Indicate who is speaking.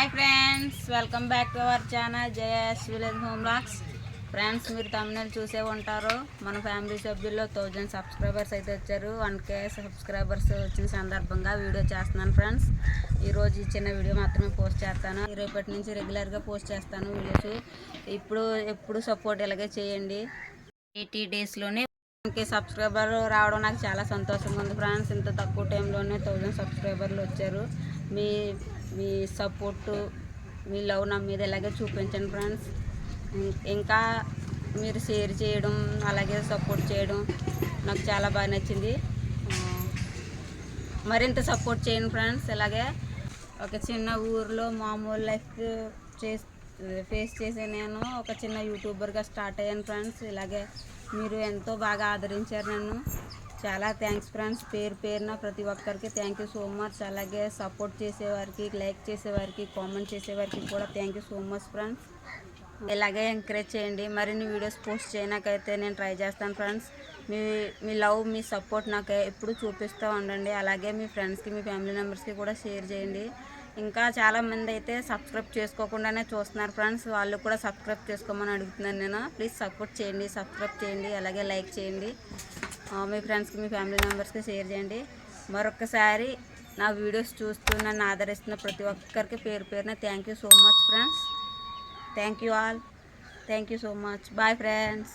Speaker 1: Hi friends welcome back to our channel Jaya's village home vlogs friends మీరు తమిళ చూసే ఉంటారు. మన ఫ్యామిలీ సభ్యుల్లో థౌజండ్ సబ్స్క్రైబర్స్ అయితే వచ్చారు. వన్ కే సబ్స్క్రైబర్స్ వచ్చిన సందర్భంగా వీడియో చేస్తున్నాను ఫ్రెండ్స్. ఈరోజు ఇచ్చిన వీడియో మాత్రమే పోస్ట్ చేస్తాను. రేపటి నుంచి రెగ్యులర్గా పోస్ట్ చేస్తాను వీడియోస్. ఇప్పుడు ఎప్పుడు సపోర్ట్ ఇలాగే చేయండి. ఎయిటీ డేస్లోనే కే సబ్స్క్రైబర్ రావడం నాకు చాలా సంతోషంగా ఉంది ఫ్రెండ్స్. ఇంత తక్కువ టైంలోనే థౌజండ్ సబ్స్క్రైబర్లు వచ్చారు. మీ మీ సపోర్టు మీ లవ్ నా మీద ఇలాగే చూపించండి ఫ్రెండ్స్ ఇంకా మీరు షేర్ చేయడం అలాగే సపోర్ట్ చేయడం నాకు చాలా బాగా నచ్చింది. మరింత సపోర్ట్ చేయండి ఫ్రెండ్స్ ఇలాగే ఒక చిన్న ఊర్లో మామూలు లైఫ్ చేస్ ఫేస్ చేసే నేను ఒక చిన్న యూట్యూబర్గా స్టార్ట్ అయ్యాను ఫ్రెండ్స్ ఇలాగే మీరు ఎంతో బాగా ఆదరించారు నన్ను. చాలా థ్యాంక్స్ ఫ్రెండ్స్ పేరు పేరున ప్రతి ఒక్కరికి థ్యాంక్ యూ సో మచ్ అలాగే సపోర్ట్ చేసేవారికి లైక్ చేసేవారికి కామెంట్ చేసేవారికి కూడా thank you so much friends ఇలాగే ఎంకరేజ్ చేయండి. మరిన్ని వీడియోస్ పోస్ట్ చేయడానికైతే నేను ట్రై చేస్తాను ఫ్రెండ్స్ మీ మీ లవ్ మీ సపోర్ట్ నాకు ఎప్పుడు చూపిస్తూ ఉండండి. అలాగే మీ ఫ్రెండ్స్కి మీ ఫ్యామిలీ మెంబర్స్కి కూడా షేర్ చేయండి. ఇంకా చాలామంది అయితే సబ్స్క్రైబ్ చేసుకోకుండానే చూస్తున్నారు ఫ్రెండ్స్ వాళ్ళు కూడా సబ్స్క్రైబ్ చేసుకోమని అడుగుతున్నాను నేను. ప్లీజ్ సపోర్ట్ చేయండి సబ్స్క్రైబ్ చేయండి అలాగే లైక్ చేయండి. మీ ఫ్రెండ్స్కి మీ ఫ్యామిలీ మెంబర్స్కి షేర్ చేయండి. మరొకసారి నా వీడియోస్ చూస్తూ నన్ను ఆదరిస్తున్న ప్రతి ఒక్కరికి పేరు పేరున thank you so much friends thank you all thank you so much bye friends